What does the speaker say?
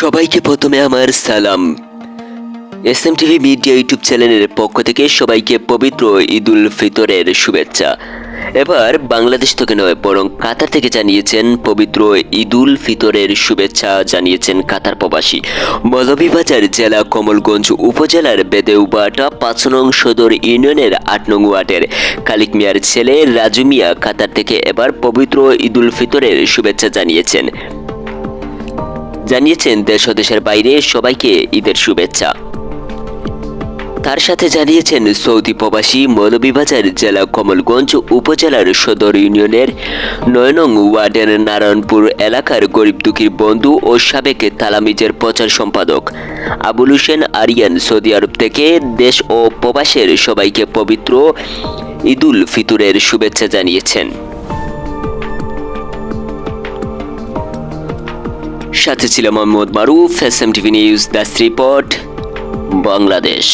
সবাইকে প্রথমে আমার সালাম। S M TV media YouTube চ্যানেলের পক্ষ থেকে সবাইকে পবিত্র ঈদুল ফিতরের শুভেচ্ছা। এবার বাংলাদেশ থেকে নয়, বরং কাতার থেকে জানিয়েছেন পবিত্র ঈদুল ফিতরের শুভেচ্ছা জানিয়েছেন কাতার প্রবাসী। মৌলভীবাজার জেলা কমলগঞ্জ উপজেলার বেদেউবাটা পাঁচ নং সদর ইউনিয়নের আট নং ওয়ার্ডের কালিক মিয়ার ছেলে রাজু মিয়া কাতার থেকে এবার পবিত্র ঈদুল ফিতরের শুভেচ্ছা জানিয়েছেন। জানিয়েছেন দেশ দেশের বাইরে সবাইকে ঈদের শুভেচ্ছা। তার সাথে জানিয়েছেন সৌদি প্রবাসী মৌলভীবাজার জেলা কমলগঞ্জ উপজেলার সদর ইউনিয়নের নয়নং ওয়ার্ডের নারায়ণপুর এলাকার গরিব দুঃখীর বন্ধু ও সাবেক তালামিজের প্রচার সম্পাদক আবুল হোসেন আরিয়ান সৌদি আরব থেকে দেশ ও প্রবাসের সবাইকে পবিত্র ঈদুল ফিতরের শুভেচ্ছা জানিয়েছেন। সাথে ছিল Mohammad Maruf S M TV news the report Bangladesh.